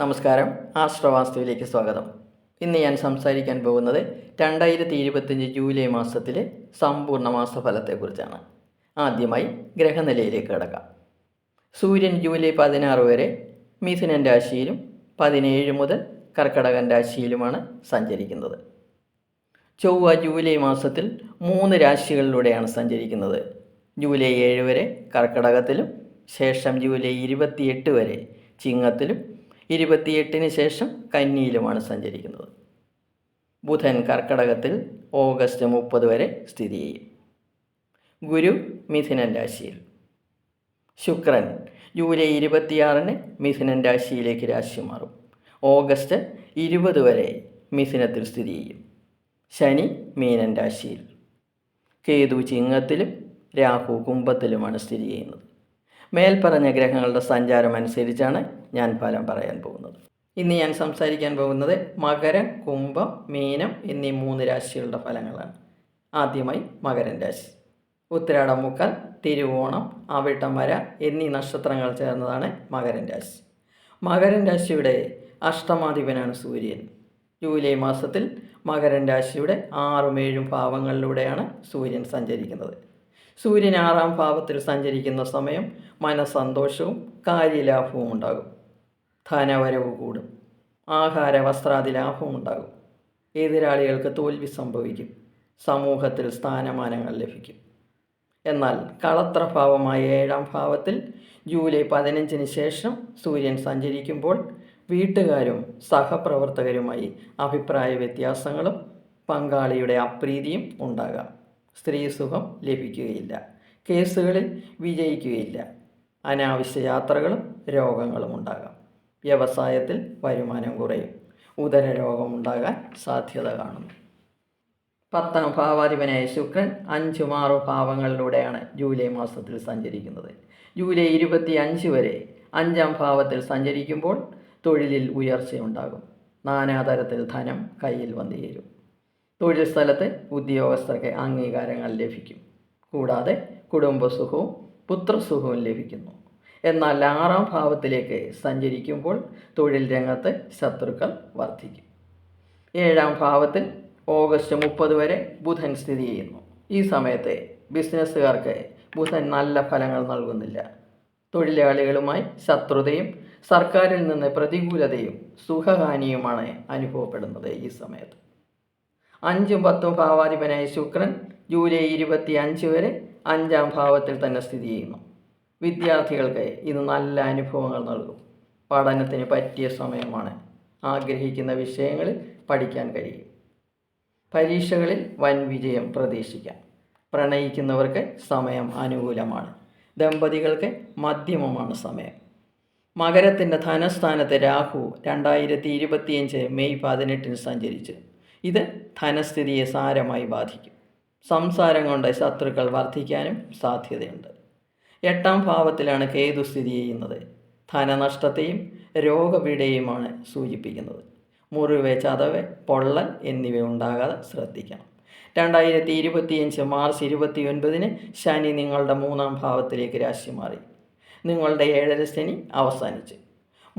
നമസ്കാരം. ആശ്രവാസ്തുവിലേക്ക് സ്വാഗതം. ഇന്ന് ഞാൻ സംസാരിക്കാൻ പോകുന്നത് രണ്ടായിരത്തി ഇരുപത്തിയഞ്ച് ജൂലൈ മാസത്തിലെ സമ്പൂർണ മാസഫലത്തെക്കുറിച്ചാണ്. ആദ്യമായി ഗ്രഹനിലയിലേക്ക് കിടക്കാം. സൂര്യൻ ജൂലൈ പതിനാറ് വരെ മിഥുനൻ രാശിയിലും പതിനേഴ് മുതൽ കർക്കടകൻ രാശിയിലുമാണ് സഞ്ചരിക്കുന്നത്. ചൊവ്വ ജൂലൈ മാസത്തിൽ മൂന്ന് രാശികളിലൂടെയാണ് സഞ്ചരിക്കുന്നത്. ജൂലൈ ഏഴ് വരെ കർക്കടകത്തിലും ശേഷം ജൂലൈ ഇരുപത്തിയെട്ട് വരെ ചിങ്ങത്തിലും ഇരുപത്തിയെട്ടിന് ശേഷം കന്നിയിലുമാണ് സഞ്ചരിക്കുന്നത്. ബുധൻ കർക്കടകത്തിൽ ഓഗസ്റ്റ് മുപ്പത് വരെ സ്ഥിതി ചെയ്യും. ഗുരു മിഥുനൻ രാശിയിൽ. ശുക്രൻ ജൂലൈ ഇരുപത്തിയാറിന് മിഥുനൻ രാശിയിലേക്ക് രാശി മാറും. ഓഗസ്റ്റ് ഇരുപത് വരെ മിഥുനത്തിൽ സ്ഥിതി ചെയ്യും. ശനി മീനൻ രാശിയിൽ. കേതു ചിങ്ങത്തിലും രാഹു കുംഭത്തിലുമാണ് സ്ഥിതി ചെയ്യുന്നത്. മേൽപ്പറഞ്ഞ ഗ്രഹങ്ങളുടെ സഞ്ചാരം അനുസരിച്ചാണ് ഞാൻ ഫലം പറയാൻ പോകുന്നത്. ഇന്ന് ഞാൻ സംസാരിക്കാൻ പോകുന്നത് മകരം കുംഭം മീനം എന്നീ മൂന്ന് രാശികളുടെ ഫലങ്ങളാണ്. ആദ്യമായി മകരൻ രാശി. ഉത്തരാടം മുക്കാൽ തിരുവോണം അവിട്ടം വര എന്നീ നക്ഷത്രങ്ങൾ ചേർന്നതാണ് മകരൻ രാശി. മകരൻ രാശിയുടെ അഷ്ടമാധിപനാണ് സൂര്യൻ. ജൂലൈ മാസത്തിൽ മകരൻ രാശിയുടെ ആറും ഏഴും ഭാവങ്ങളിലൂടെയാണ് സൂര്യൻ സഞ്ചരിക്കുന്നത്. സൂര്യൻ ആറാം ഭാവത്തിൽ സഞ്ചരിക്കുന്ന സമയം മനസ്സന്തോഷവും കാര്യലാഭവും ഉണ്ടാകും. ധനവരവ് കൂടും. ആഹാര വസ്ത്രാദി ലാഭവും ഉണ്ടാകും. എതിരാളികൾക്ക് തോൽവി സംഭവിക്കും. സമൂഹത്തിൽ സ്ഥാനമാനങ്ങൾ ലഭിക്കും. എന്നാൽ കളത്രഭാവമായ ഏഴാം ഭാവത്തിൽ ജൂലൈ പതിനഞ്ചിന് ശേഷം സൂര്യൻ സഞ്ചരിക്കുമ്പോൾ വീട്ടുകാരും സഹപ്രവർത്തകരുമായി അഭിപ്രായ വ്യത്യാസങ്ങളും പങ്കാളിയുടെ അപ്രീതിയും ഉണ്ടാകാം. സ്ത്രീ സുഖം ലഭിക്കുകയില്ല. കേസുകളിൽ വിജയിക്കുകയില്ല. അനാവശ്യ യാത്രകളും രോഗങ്ങളും ഉണ്ടാകാം. വ്യവസായത്തിൽ വരുമാനം കുറയും. ഉദര രോഗമുണ്ടാകാൻ സാധ്യത കാണുന്നു. പത്താം ഭാവാധിപനായ ശുക്രൻ അഞ്ചും മാറു ഭാവങ്ങളിലൂടെയാണ് ജൂലൈ മാസത്തിൽ സഞ്ചരിക്കുന്നത്. ജൂലൈ ഇരുപത്തി അഞ്ച് വരെ അഞ്ചാം ഭാവത്തിൽ സഞ്ചരിക്കുമ്പോൾ തൊഴിലിൽ ഉയർച്ചയുണ്ടാകും. നാനാതരത്തിൽ ധനം കയ്യിൽ വന്നു ചേരും തൊഴിൽ സ്ഥലത്തെ ഉദ്യോഗസ്ഥർക്ക് അംഗീകാരങ്ങൾ ലഭിക്കും. കൂടാതെ കുടുംബസുഖവും പുത്രസുഖവും ലഭിക്കുന്നു. എന്നാൽ ആറാം ഭാവത്തിലേക്ക് സഞ്ചരിക്കുമ്പോൾ തൊഴിൽ രംഗത്ത് ശത്രുക്കൾ വർദ്ധിക്കും. ഏഴാം ഭാവത്തിൽ ഓഗസ്റ്റ് മുപ്പത് വരെ ബുധൻ സ്ഥിതി ചെയ്യുന്നു. ഈ സമയത്ത് ബിസിനസ്സുകാർക്ക് ബുധൻ നല്ല ഫലങ്ങൾ നൽകുന്നില്ല. തൊഴിലാളികളുമായി ശത്രുതയും സർക്കാരിൽ നിന്ന് പ്രതികൂലതയും സുഖഹാനിയുമാണ് അനുഭവപ്പെടുന്നത് ഈ സമയത്ത്. അഞ്ചും പത്തും ഭാവാധിപനായ ശുക്രൻ ജൂലൈ ഇരുപത്തി അഞ്ച് വരെ അഞ്ചാം ഭാവത്തിൽ തന്നെ സ്ഥിതി ചെയ്യുന്നു. വിദ്യാർത്ഥികൾക്ക് ഇത് നല്ല അനുഭവങ്ങൾ നൽകും. പഠനത്തിന് പറ്റിയ സമയമാണ് ആഗ്രഹിക്കുന്ന വിഷയങ്ങളിൽ പഠിക്കാൻ കഴിയും. പരീക്ഷകളിൽ വൻ വിജയം പ്രതീക്ഷിക്കാം. പ്രണയിക്കുന്നവർക്ക് സമയം അനുകൂലമാണ്. ദമ്പതികൾക്ക് മധ്യമമാണ് സമയം. മകരത്തിന്റെ ധനസ്ഥാനത്ത് രാഹു രണ്ടായിരത്തി ഇരുപത്തിയഞ്ച് മെയ് പതിനെട്ടിന് സഞ്ചരിച്ചു. ഇത് ധനസ്ഥിതിയെ സാരമായി ബാധിക്കും. സംസാരം കൊണ്ട് ശത്രുക്കൾ വർദ്ധിക്കാനും സാധ്യതയുണ്ട്. എട്ടാം ഭാവത്തിലാണ് കേതു സ്ഥിതി ചെയ്യുന്നത്. ധനനഷ്ടത്തെയും രോഗപീഠയുമാണ് സൂചിപ്പിക്കുന്നത്. മുറിവ് ചതവ് പൊള്ളൽ എന്നിവ ഉണ്ടാകാതെ ശ്രദ്ധിക്കണം. രണ്ടായിരത്തി ഇരുപത്തിയഞ്ച് മാർച്ച് ഇരുപത്തി ഒൻപതിന് ശനി നിങ്ങളുടെ മൂന്നാം ഭാവത്തിലേക്ക് രാശി മാറി. നിങ്ങളുടെ ഏഴര ശനി അവസാനിച്ചു.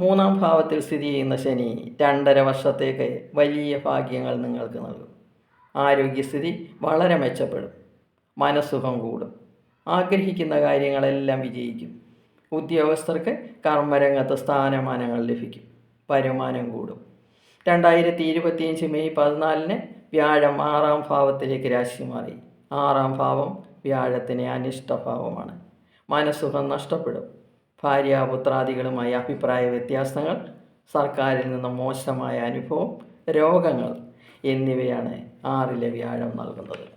മൂന്നാം ഭാവത്തിൽ സ്ഥിതി ചെയ്യുന്ന ശനി രണ്ടര വർഷത്തേക്ക് വലിയ ഭാഗ്യങ്ങൾ നിങ്ങൾക്ക് നൽകും. ആരോഗ്യസ്ഥിതി വളരെ മെച്ചപ്പെടും. മനസ്സുഖം കൂടും. ആഗ്രഹിക്കുന്ന കാര്യങ്ങളെല്ലാം വിജയിക്കും. ഉദ്യോഗസ്ഥർക്ക് കർമ്മരംഗത്ത് സ്ഥാനമാനങ്ങൾ ലഭിക്കും. വരുമാനം കൂടും. രണ്ടായിരത്തി ഇരുപത്തിയഞ്ച് മെയ് പതിനാലിന് വ്യാഴം ആറാം ഭാവത്തിലേക്ക് രാശി മാറി. ആറാം ഭാവം വ്യാഴത്തിന് അനിഷ്ടഭാവമാണ് മനസ്സുഖം നഷ്ടപ്പെടും. ഭാര്യാപുത്രാദികളുമായി അഭിപ്രായ വ്യത്യാസങ്ങൾ സർക്കാരിൽ നിന്ന് മോശമായ അനുഭവം രോഗങ്ങൾ എന്നിവയാണ് ആറിലെ വ്യാഴം നൽകുന്നത്.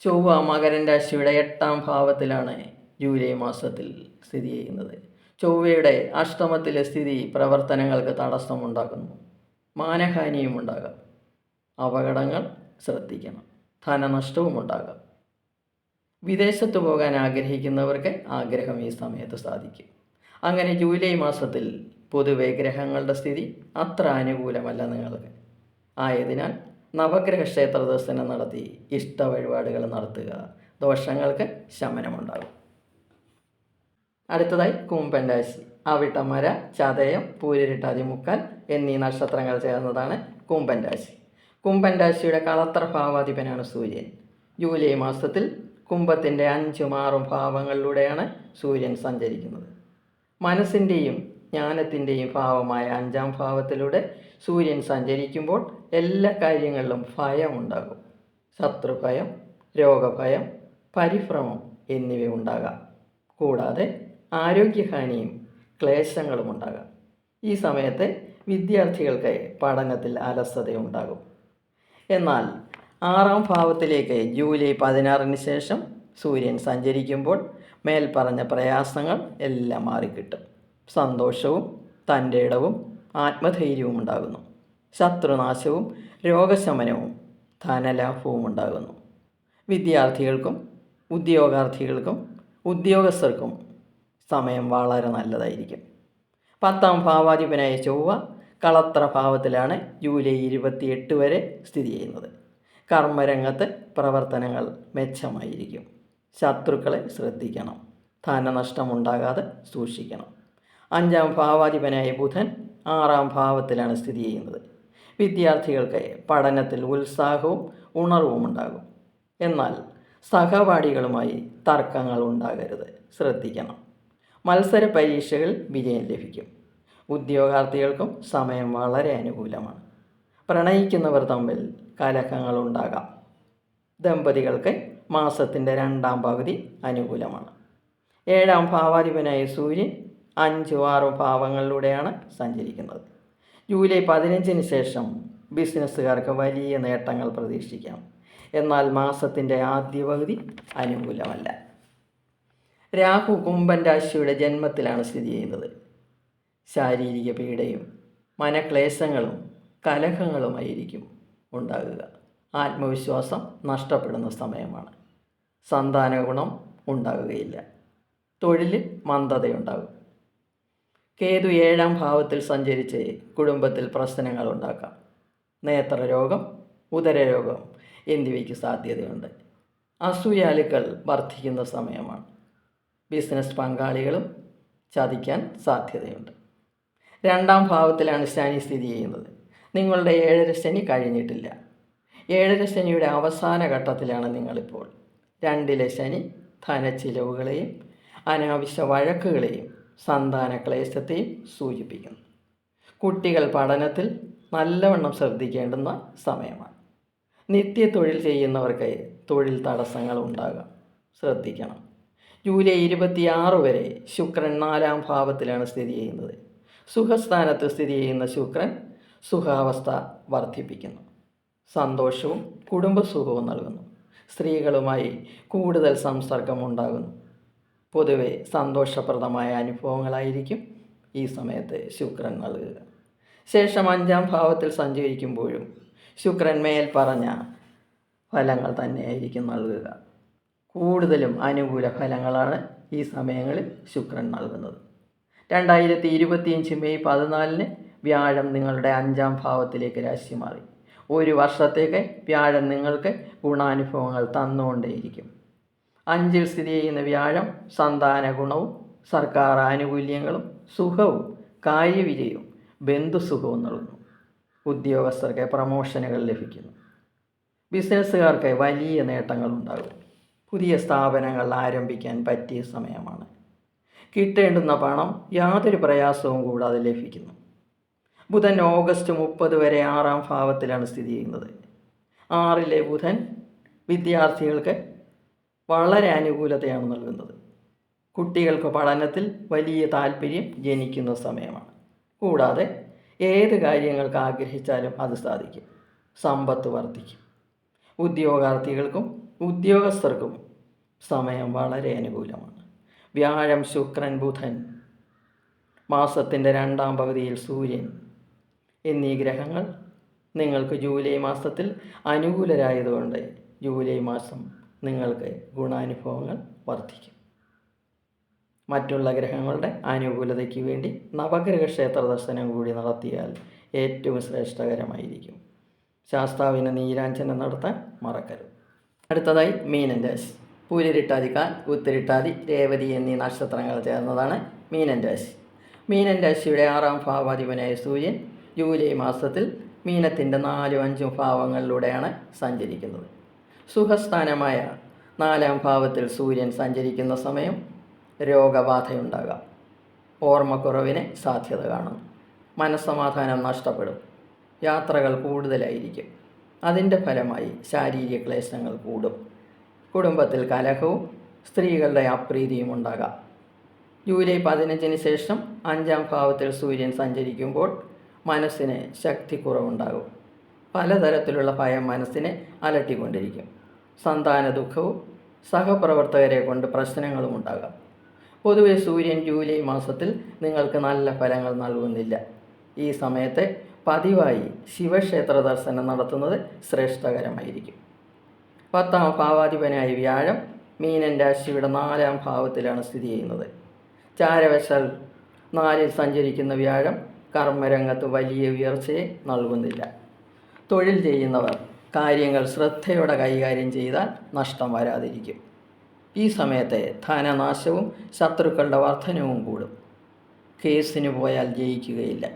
ചൊവ്വ മകരൻ രാശിയുടെ എട്ടാം ഭാവത്തിലാണ് ജൂലൈ മാസത്തിൽ സ്ഥിതി ചെയ്യുന്നത്. ചൊവ്വയുടെ അഷ്ടമത്തിലെ സ്ഥിതി പ്രവർത്തനങ്ങൾക്ക് തടസ്സമുണ്ടാക്കുന്നു. മാനഹാനിയും ഉണ്ടാകാം അപകടങ്ങൾ ശ്രദ്ധിക്കണം. ധനനഷ്ടവും ഉണ്ടാകാം വിദേശത്ത് പോകാൻ ആഗ്രഹിക്കുന്നവർക്ക് ആഗ്രഹം ഈ സമയത്ത് സാധിക്കും. അങ്ങനെ ജൂലൈ മാസത്തിൽ പൊതുവെ ഗ്രഹങ്ങളുടെ സ്ഥിതി അത്ര അനുകൂലമല്ല നിങ്ങൾക്ക്. ആയതിനാൽ നവഗ്രഹ ക്ഷേത്ര ദർശനം നടത്തി ഇഷ്ട വഴിപാടുകൾ നടത്തുക. ദോഷങ്ങൾക്ക് ശമനമുണ്ടാകും. അടുത്തതായി കുംഭൻ രാശി. അവിട്ടമര ചതയം പൂരിട്ടാതി മുക്കാൻ എന്നീ നക്ഷത്രങ്ങൾ ചേർന്നതാണ് കുംഭൻ രാശി. കുംഭൻ രാശിയുടെ കളത്ര ഭാവാധിപനാണ് സൂര്യൻ. ജൂലൈ മാസത്തിൽ കുംഭത്തിന്റെ അഞ്ചും ആറും ഭാവങ്ങളിലൂടെയാണ് സൂര്യൻ സഞ്ചരിക്കുന്നത്. മനസ്സിന്റെയും ജ്ഞാനത്തിന്റെയും ഭാവമായ അഞ്ചാം ഭാവത്തിലൂടെ സൂര്യൻ സഞ്ചരിക്കുമ്പോൾ എല്ലാ കാര്യങ്ങളിലും ഭയം ഉണ്ടാകും. ശത്രുഭയം രോഗഭയം പരിഭ്രമം എന്നിവ ഉണ്ടാകാം. കൂടാതെ ആരോഗ്യഹാനിയും ക്ലേശങ്ങളും ഉണ്ടാകാം. ഈ സമയത്ത് വിദ്യാർത്ഥികൾക്ക് പഠനത്തിൽ അലസതയുണ്ടാകും. എന്നാൽ ആറാം ഭാവത്തിലേക്ക് ജൂലൈ പതിനാറിന് ശേഷം സൂര്യൻ സഞ്ചരിക്കുമ്പോൾ മേൽപ്പറഞ്ഞ പ്രയാസങ്ങൾ എല്ലാം മാറിക്കിട്ടും. സന്തോഷവും തന്റെ ഇടവും ആത്മധൈര്യവും ഉണ്ടാകുന്നു. ശത്രുനാശവും രോഗശമനവും ധനലാഭവും ഉണ്ടാകുന്നു. വിദ്യാർത്ഥികൾക്കും ഉദ്യോഗാർത്ഥികൾക്കും ഉദ്യോഗസ്ഥർക്കും സമയം വളരെ നല്ലതായിരിക്കും. പത്താം ഭാവാധിപനായ ചൊവ്വ കളത്ര ഭാവത്തിലാണ് ജൂലൈ ഇരുപത്തിയെട്ട് വരെ സ്ഥിതി ചെയ്യുന്നത്. കർമ്മരംഗത്ത് പ്രവർത്തനങ്ങൾ മെച്ചമായിരിക്കും. ശത്രുക്കളെ ശ്രദ്ധിക്കണം. ധനനഷ്ടമുണ്ടാകാതെ സൂക്ഷിക്കണം. അഞ്ചാം ഭാവാധിപനായ ബുധൻ ആറാം ഭാവത്തിലാണ് സ്ഥിതി ചെയ്യുന്നത്. വിദ്യാർത്ഥികൾക്ക് പഠനത്തിൽ ഉത്സാഹവും ഉണർവും ഉണ്ടാകും. എന്നാൽ സഹപാഠികളുമായി തർക്കങ്ങൾ ഉണ്ടാകരുത്. ശ്രദ്ധിക്കണം. മത്സര പരീക്ഷകൾ വിജയം ലഭിക്കും. ഉദ്യോഗാർത്ഥികൾക്കും സമയം വളരെ അനുകൂലമാണ്. പ്രണയിക്കുന്നവർ തമ്മിൽ കലഹങ്ങൾ ഉണ്ടാകാം ദമ്പതികൾക്ക് മാസത്തിന്റെ രണ്ടാം പകുതി അനുകൂലമാണ്. ഏഴാം ഭാവാധിപനായ സൂര്യൻ അഞ്ചും ആറും ഭാവങ്ങളിലൂടെയാണ് സഞ്ചരിക്കുന്നത്. ജൂലൈ പതിനഞ്ചിന് ശേഷം ബിസിനസ്സുകാർക്ക് വലിയ നേട്ടങ്ങൾ പ്രതീക്ഷിക്കാം. എന്നാൽ മാസത്തിന്റെ ആദ്യ പകുതി അനുകൂലമല്ല. രാഹു കുംഭൻ രാശിയുടെ ജന്മത്തിലാണ് സ്ഥിതി ചെയ്യുന്നത്. ശാരീരിക പീഡയും മനക്ലേശങ്ങളും കലഹങ്ങളുമായിരിക്കും. ഉണ്ടാകുക. ആത്മവിശ്വാസം നഷ്ടപ്പെടുന്ന സമയമാണ്. സന്താന ഗുണം ഉണ്ടാകുകയില്ല. തൊഴിലിൽ മന്ദതയുണ്ടാകും. കേതു ഏഴാം ഭാവത്തിൽ സഞ്ചരിച്ച് കുടുംബത്തിൽ പ്രശ്നങ്ങൾ ഉണ്ടാക്കാം. നേത്രരോഗം ഉദരരോഗം എന്നിവയ്ക്ക് സാധ്യതയുണ്ട്. അസൂയാലുക്കൾ വർദ്ധിക്കുന്ന സമയമാണ്. ബിസിനസ് പങ്കാളികളും ചതിക്കാൻ സാധ്യതയുണ്ട്. രണ്ടാം ഭാവത്തിലാണ് ശനി സ്ഥിതി ചെയ്യുന്നത്. നിങ്ങളുടെ ഏഴര ശനി കഴിഞ്ഞിട്ടില്ല. ഏഴര ശനിയുടെ അവസാന ഘട്ടത്തിലാണ് നിങ്ങളിപ്പോൾ. രണ്ടിലെ ശനി ധനച്ചിലവുകളെയും അനാവശ്യ വഴക്കുകളെയും സന്താന ക്ലേശത്തെയും സൂചിപ്പിക്കുന്നു. കുട്ടികൾ പഠനത്തിൽ നല്ലവണ്ണം ശ്രദ്ധിക്കേണ്ടുന്ന സമയമാണ്. നിത്യ തൊഴിൽ ചെയ്യുന്നവർക്ക് തൊഴിൽ തടസ്സങ്ങൾ ഉണ്ടാകാം. ശ്രദ്ധിക്കണം. ജൂലൈ ഇരുപത്തിയാറ് വരെ ശുക്രൻ നാലാം ഭാവത്തിലാണ് സ്ഥിതി ചെയ്യുന്നത്. സുഖസ്ഥാനത്ത് സ്ഥിതി ചെയ്യുന്ന ശുക്രൻ സുഖാവസ്ഥ വർദ്ധിപ്പിക്കുന്നു. സന്തോഷവും കുടുംബസുഖവും നൽകുന്നു. സ്ത്രീകളുമായി കൂടുതൽ സംസർഗമുണ്ടാകുന്നു. പൊതുവെ സന്തോഷപ്രദമായ അനുഭവങ്ങളായിരിക്കും ഈ സമയത്ത് ശുക്രൻ നൽകുക. ശേഷം അഞ്ചാം ഭാവത്തിൽ സഞ്ചരിക്കുമ്പോഴും ശുക്രൻ മേൽ പറഞ്ഞ ഫലങ്ങൾ തന്നെയായിരിക്കും നൽകുക. കൂടുതലും അനുകൂല ഫലങ്ങളാണ് ഈ സമയങ്ങളിൽ ശുക്രൻ നൽകുന്നത്. രണ്ടായിരത്തി ഇരുപത്തിയഞ്ച് മെയ് പതിനാലിന് വ്യാഴം നിങ്ങളുടെ അഞ്ചാം ഭാവത്തിലേക്ക് രാശി മാറി ഒരു വർഷത്തേക്ക് വ്യാഴം നിങ്ങൾക്ക് ഗുണാനുഭവങ്ങൾ തന്നുകൊണ്ടേയിരിക്കും. അഞ്ചിൽ സ്ഥിതി ചെയ്യുന്ന വ്യാഴം സന്താന ഗുണവും സർക്കാർ ആനുകൂല്യങ്ങളും സുഖവും കാര്യവിജയവും ബന്ധുസുഖവും നൽകുന്നു. ഉദ്യോഗസ്ഥർക്ക് പ്രമോഷനുകൾ ലഭിക്കുന്നു. ബിസിനസ്സുകാർക്ക് വലിയ നേട്ടങ്ങൾ ഉണ്ടാകും. പുതിയ സ്ഥാപനങ്ങൾ ആരംഭിക്കാൻ പറ്റിയ സമയമാണ്. കിട്ടേണ്ടുന്ന പണം യാതൊരു പ്രയാസവും കൂടാതെ ലഭിക്കുന്നു. ബുധൻ ഓഗസ്റ്റ് മുപ്പത് വരെ ആറാം ഭാവത്തിലാണ് സ്ഥിതി ചെയ്യുന്നത്. ആറിലെ ബുധൻ വിദ്യാർത്ഥികൾക്ക് വളരെ അനുകൂലതയാണ് നൽകുന്നത്. കുട്ടികൾക്ക് പഠനത്തിൽ വലിയ താല്പര്യം ജനിക്കുന്ന സമയമാണ്. കൂടാതെ ഏത് കാര്യങ്ങൾക്ക് ആഗ്രഹിച്ചാലും അത് സാധിക്കും. സമ്പത്ത് വർദ്ധിക്കും. ഉദ്യോഗാർത്ഥികൾക്കും ഉദ്യോഗസ്ഥർക്കും സമയം വളരെ അനുകൂലമാണ്. വ്യാഴം ശുക്രൻ ബുധൻ. മാസത്തിന്റെ രണ്ടാം പകുതിയിൽ സൂര്യൻ. എന്നീ ഗ്രഹങ്ങൾ നിങ്ങൾക്ക് ജൂലൈ മാസത്തിൽ അനുകൂലരായതുകൊണ്ട് ജൂലൈ മാസം നിങ്ങൾക്ക് ഗുണാനുഭവങ്ങൾ വർദ്ധിക്കും. മറ്റുള്ള ഗ്രഹങ്ങളുടെ അനുകൂലതയ്ക്ക് വേണ്ടി നവഗ്രഹ ക്ഷേത്ര ദർശനം കൂടി നടത്തിയാൽ ഏറ്റവും ശ്രേഷ്ഠകരമായിരിക്കും. ശാസ്താവിന് നീരാഞ്ജനം നടത്താൻ മറക്കരുത്. അടുത്തതായി മീനൻ രാശി. പൂരിരിട്ടാതിക്കാൽ ഉത്തരിട്ടാതി രേവതി എന്നീ നക്ഷത്രങ്ങൾ ചേർന്നതാണ് മീനൻ രാശി. മീനൻ രാശിയുടെ ആറാം ഭാവാധിപനായ സൂര്യൻ ജൂലൈ മാസത്തിൽ മീനത്തിന്റെ നാലും അഞ്ചും ഭാവങ്ങളിലൂടെയാണ് സഞ്ചരിക്കുന്നത്. സുഖസ്ഥാനമായ നാലാം ഭാവത്തിൽ സൂര്യൻ സഞ്ചരിക്കുന്ന സമയം രോഗബാധയുണ്ടാകാം. ഓർമ്മക്കുറവിന് സാധ്യത കാണും മനസ്സമാധാനം നഷ്ടപ്പെടും. യാത്രകൾ കൂടുതലായിരിക്കും. അതിന്റെ ഫലമായി ശാരീരിക ക്ലേശങ്ങൾ കൂടും. കുടുംബത്തിൽ കലഹവും സ്ത്രീകളുടെ അപ്രീതിയും ഉണ്ടാകാം. ജൂലൈ പതിനഞ്ചിന് ശേഷം അഞ്ചാം ഭാവത്തിൽ സൂര്യൻ സഞ്ചരിക്കുമ്പോൾ മനസ്സിന് ശക്തി കുറവുണ്ടാകും. പലതരത്തിലുള്ള ഭയം മനസ്സിനെ അലട്ടിക്കൊണ്ടിരിക്കും. സന്താന ദുഃഖവും സഹപ്രവർത്തകരെ കൊണ്ട് പ്രശ്നങ്ങളും ഉണ്ടാകാം. പൊതുവെ സൂര്യൻ ജൂലൈ മാസത്തിൽ നിങ്ങൾക്ക് നല്ല ഫലങ്ങൾ നൽകുന്നില്ല. ഈ സമയത്തെ പതിവായി ശിവക്ഷേത്ര ദർശനം നടത്തുന്നത് ശ്രേഷ്ഠകരമായിരിക്കും. പത്താം ഭാവാധിപനായ വ്യാഴം മീനൻ രാശിയുടെ നാലാം ഭാവത്തിലാണ് സ്ഥിതി ചെയ്യുന്നത്. ചാരവശാൽ നാലിൽ സഞ്ചരിക്കുന്ന വ്യാഴം കർമ്മരംഗത്ത് വലിയ ഉയർച്ചയെ നൽകുന്നില്ല. തൊഴിൽ ചെയ്യുന്നവർ കാര്യങ്ങൾ ശ്രദ്ധയോടെ കൈകാര്യം ചെയ്താൽ നഷ്ടം വരാതിരിക്കും. ഈ സമയത്തെ ധനനാശവും ശത്രുക്കളുടെ വർധനവും കൂടും. കേസിന് പോയാൽ ജയിക്കുകയില്ല.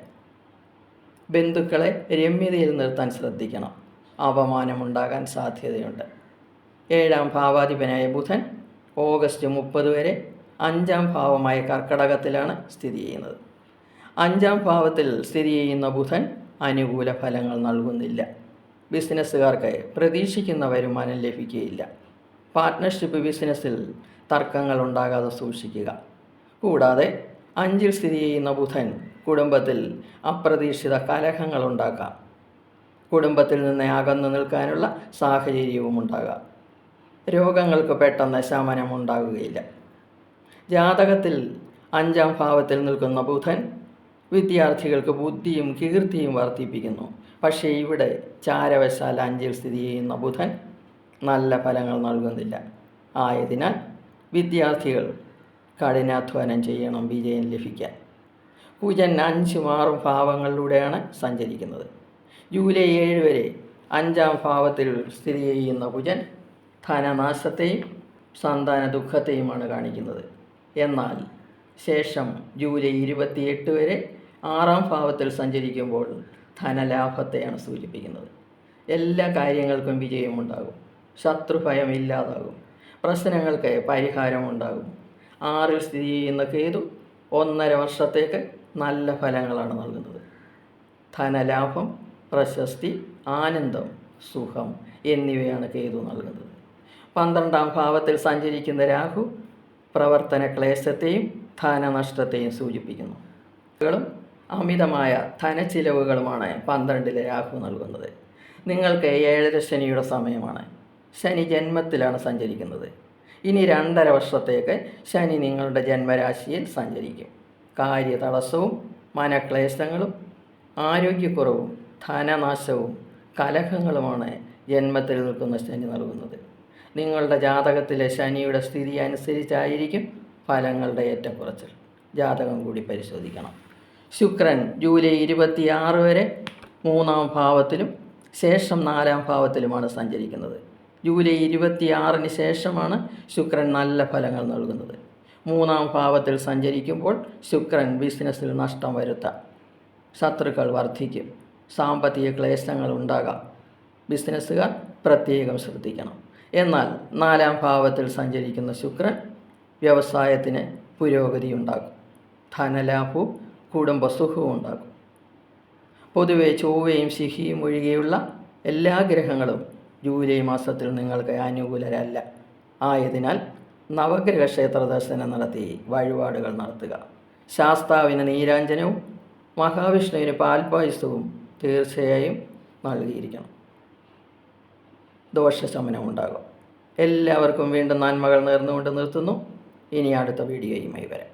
ബന്ധുക്കളെ രമ്യതയിൽ നിർത്താൻ ശ്രദ്ധിക്കണം. അപമാനമുണ്ടാകാൻ സാധ്യതയുണ്ട്. ഏഴാം ഭാവാധിപനായ ബുധൻ ഓഗസ്റ്റ് മുപ്പത് വരെ അഞ്ചാം ഭാവമായ കർക്കടകത്തിലാണ് സ്ഥിതി ചെയ്യുന്നത്. അഞ്ചാം ഭാവത്തിൽ സ്ഥിതി ചെയ്യുന്ന ബുധൻ അനുകൂല ഫലങ്ങൾ നൽകുന്നില്ല. ബിസിനസ്സുകാർക്ക് പ്രതീക്ഷിക്കുന്ന വരുമാനം ലഭിക്കുകയില്ല. പാർട്ട്ണർഷിപ്പ് ബിസിനസ്സിൽ തർക്കങ്ങൾ ഉണ്ടാകാതെ സൂക്ഷിക്കുക. കൂടാതെ അഞ്ചിൽ സ്ഥിതി ചെയ്യുന്ന ബുധൻ കുടുംബത്തിൽ അപ്രതീക്ഷിത കലഹങ്ങൾ ഉണ്ടാക്കാം. കുടുംബത്തിൽ നിന്ന് അകന്നു നിൽക്കാനുള്ള സാഹചര്യവും ഉണ്ടാകാം. രോഗങ്ങൾക്ക് പെട്ടെന്ന് ശമനം ഉണ്ടാകുകയില്ല. ജാതകത്തിൽ അഞ്ചാം ഭാവത്തിൽ നിൽക്കുന്ന ബുധൻ വിദ്യാർത്ഥികൾക്ക് ബുദ്ധിയും കീർത്തിയും വർദ്ധിപ്പിക്കുന്നു. പക്ഷേ ഇവിടെ ചാരവശാൽ അഞ്ചിൽ സ്ഥിതി ചെയ്യുന്ന ബുധൻ നല്ല ഫലങ്ങൾ നൽകുന്നില്ല. ആയതിനാൽ വിദ്യാർത്ഥികൾ കഠിനാധ്വാനം ചെയ്യണം വിജയം ലഭിക്കാൻ. കുജൻ അഞ്ചും ആറും ഭാവങ്ങളിലൂടെയാണ് സഞ്ചരിക്കുന്നത്. ജൂലൈ ഏഴ് വരെ അഞ്ചാം ഭാവത്തിൽ സ്ഥിതി ചെയ്യുന്ന കുജൻ ധനനാശത്തെയും സന്താന ദുഃഖത്തെയുമാണ് കാണിക്കുന്നത്. എന്നാൽ ശേഷം ജൂലൈ ഇരുപത്തിയെട്ട് വരെ ആറാം ഭാവത്തിൽ സഞ്ചരിക്കുമ്പോൾ ധനലാഭത്തെയാണ് സൂചിപ്പിക്കുന്നത്. എല്ലാ കാര്യങ്ങൾക്കും വിജയമുണ്ടാകും. ശത്രുഭയം ഇല്ലാതാകും. പ്രശ്നങ്ങൾക്ക് പരിഹാരമുണ്ടാകും. ആറിൽ സ്ഥിതി ചെയ്യുന്ന കേതു ഒന്നര വർഷത്തേക്ക് നല്ല ഫലങ്ങളാണ് നൽകുന്നത്. ധനലാഭം പ്രശസ്തി ആനന്ദം സുഖം എന്നിവയാണ് കേതു നൽകുന്നത്. പന്ത്രണ്ടാം ഭാവത്തിൽ സഞ്ചരിക്കുന്ന രാഹു പ്രവർത്തന ക്ലേശത്തെയും ധനനഷ്ടത്തെയും സൂചിപ്പിക്കുന്നു. അമിതമായ ധനച്ചിലവുകളുമാണ് പന്ത്രണ്ടിലെ രാഹു നൽകുന്നത്. നിങ്ങൾക്ക് ഏഴര ശനിയുടെ സമയമാണ്. ശനി ജന്മത്തിലാണ് സഞ്ചരിക്കുന്നത്. ഇനി രണ്ടര വർഷത്തേക്ക് ശനി നിങ്ങളുടെ ജന്മരാശിയിൽ സഞ്ചരിക്കും. കാര്യതടസ്സവും മനക്ലേശങ്ങളും ആരോഗ്യക്കുറവും ധനനാശവും കലഹങ്ങളുമാണ് ജന്മത്തിൽ നിൽക്കുന്ന ശനി നൽകുന്നത്. നിങ്ങളുടെ ജാതകത്തിലെ ശനിയുടെ സ്ഥിതി അനുസരിച്ചായിരിക്കും ഫലങ്ങളുടെ ഏറ്റക്കുറച്ചിൽ. ജാതകം കൂടി പരിശോധിക്കണം. ശുക്രൻ ജൂലൈ ഇരുപത്തിയാറ് വരെ മൂന്നാം ഭാവത്തിലും ശേഷം നാലാം ഭാവത്തിലുമാണ് സഞ്ചരിക്കുന്നത്. ജൂലൈ ഇരുപത്തിയാറിന് ശേഷമാണ് ശുക്രൻ നല്ല ഫലങ്ങൾ നൽകുന്നത്. മൂന്നാം ഭാവത്തിൽ സഞ്ചരിക്കുമ്പോൾ ശുക്രൻ ബിസിനസ്സിൽ നഷ്ടം വരുത്താം. ശത്രുക്കൾ വർദ്ധിക്കും. സാമ്പത്തിക ക്ലേശങ്ങൾ ഉണ്ടാകാം. ബിസിനസ്സുകാർ പ്രത്യേകം ശ്രദ്ധിക്കണം. എന്നാൽ നാലാം ഭാവത്തിൽ സഞ്ചരിക്കുന്ന ശുക്രൻ വ്യവസായത്തിന് പുരോഗതി ഉണ്ടാകും ധനലാഭവും കുടുംബസുഖവും ഉണ്ടാകും പൊതുവെ ചൊവ്വയും സിഹിയും ഒഴികെയുള്ള എല്ലാ ഗ്രഹങ്ങളും ജൂലൈ മാസത്തിൽ നിങ്ങൾക്ക് അനുകൂലരല്ല. ആയതിനാൽ നവഗ്രഹ ക്ഷേത്ര ദർശനം നടത്തി വഴിപാടുകൾ നടത്തുക. ശാസ്താവിന് നീരാഞ്ജനവും മഹാവിഷ്ണുവിന് പാൽപായസവും തീർച്ചയായും നൽകിയിരിക്കണം. ദോഷശമനം ഉണ്ടാകും. എല്ലാവർക്കും വീണ്ടും നന്മകൾ നേർന്നുകൊണ്ട് നിർത്തുന്നു. ഇനി അടുത്ത വീഡിയോയുമായി വരാം.